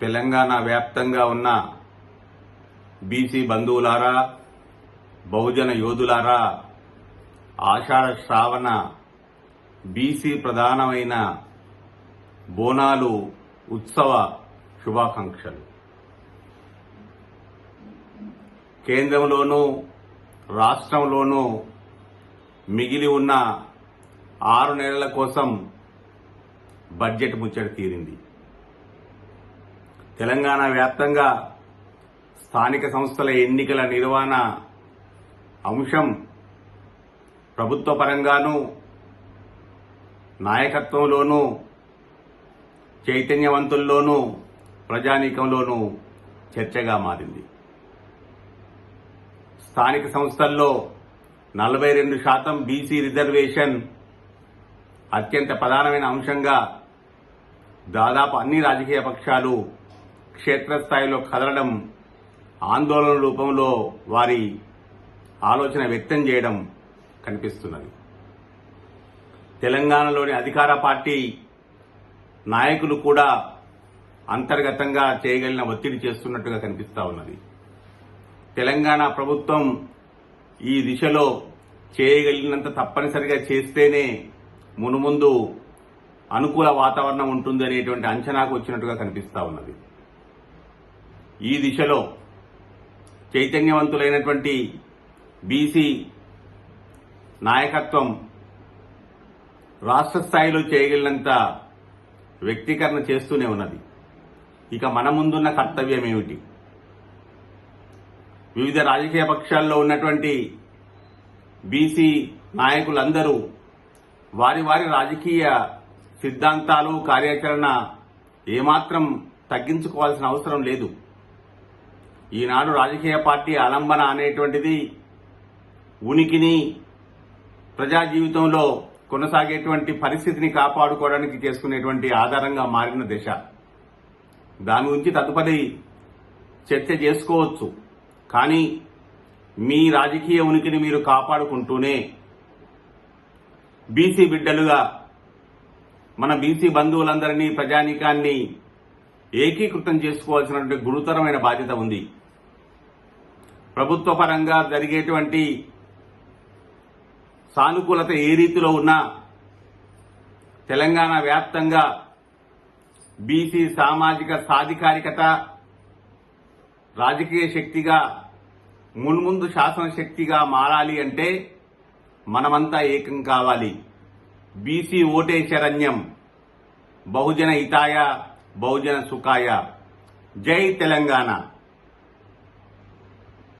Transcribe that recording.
తెలంగాణ వ్యాప్తంగా ఉన్న బీసీ బంధువులారా బహుజన యోధులారా ఆషాఢ శ్రావణ బీసీ ప్రధానమైన బోనాలు ఉత్సవ శుభాకాంక్షలు. కేంద్రంలోనూ రాష్ట్రంలోనూ మిగిలి ఉన్న ఆరు నెలల కోసం బడ్జెట్ ముచ్చట తీరింది. తెలంగాణ వ్యాప్తంగా స్థానిక సంస్థల ఎన్నికల నిర్వహణ అంశం ప్రభుత్వ పరంగానూ నాయకత్వంలోనూ చైతన్యవంతుల్లోనూ ప్రజానీకంలోనూ చర్చగా మారింది. స్థానిక సంస్థల్లో నలభై రెండు శాతం బీసీ రిజర్వేషన్ అత్యంత ప్రధానమైన అంశంగా దాదాపు అన్ని రాజకీయ పక్షాలు క్షేత్రస్థాయిలో కదలడం ఆందోళన రూపంలో వారి ఆలోచన వ్యక్తం చేయడం కనిపిస్తున్నది. తెలంగాణలోని అధికార పార్టీ నాయకులు కూడా అంతర్గతంగా చేయగలిగిన ఒత్తిడి చేస్తున్నట్టుగా కనిపిస్తూ ఉన్నది. తెలంగాణ ప్రభుత్వం ఈ దిశలో చేయగలిగినంత తప్పనిసరిగా చేస్తేనే మునుముందు అనుకూల వాతావరణం ఉంటుంది అనేటువంటి అంచనాకు వచ్చినట్టుగా కనిపిస్తూ ఉన్నది. ఈ దిశలో చైతన్యవంతులైనటువంటి బీసీ నాయకత్వం రాష్ట్ర స్థాయిలో చేయగలిగినంత వ్యక్తీకరణ చేస్తూనే ఉన్నది. ఇక మన ముందున్న కర్తవ్యం ఏమిటి? వివిధ రాజకీయ పక్షాల్లో ఉన్నటువంటి బీసీ నాయకులందరూ వారి వారి రాజకీయ సిద్ధాంతాలు కార్యాచరణ ఏమాత్రం తగ్గించుకోవాల్సిన అవసరం లేదు. ఈనాడు రాజకీయ పార్టీ ఆలంబన అనేటువంటిది ఉనికిని ప్రజా జీవితంలో కొనసాగేటువంటి పరిస్థితిని కాపాడుకోవడానికి చేసుకునేటువంటి ఆధారంగా మారిన దశ. దాని గురించి తదుపరి చర్చ చేసుకోవచ్చు. కానీ మీ రాజకీయ ఉనికిని మీరు కాపాడుకుంటూనే బీసీ బిడ్డలుగా మన బీసీ బంధువులందరినీ ప్రజానీకాన్ని ఏకీకృతం చేసుకోవాల్సినటువంటి గురుతరమైన బాధ్యత ఉంది. ప్రభుత్వ పరంగా జరిగేటువంటి సానుకూలత ఏ రీతిలో ఉన్నా తెలంగాణ వ్యాప్తంగా బీసీ సామాజిక సాధికారికత రాజకీయ శక్తిగా మున్ముందు శాసనశక్తిగా మారాలి అంటే మనమంతా ఏకం కావాలి. బీసీ ఓటే శరణ్యం. బహుజన హితాయ బహుజన సుఖాయ. జై తెలంగాణ.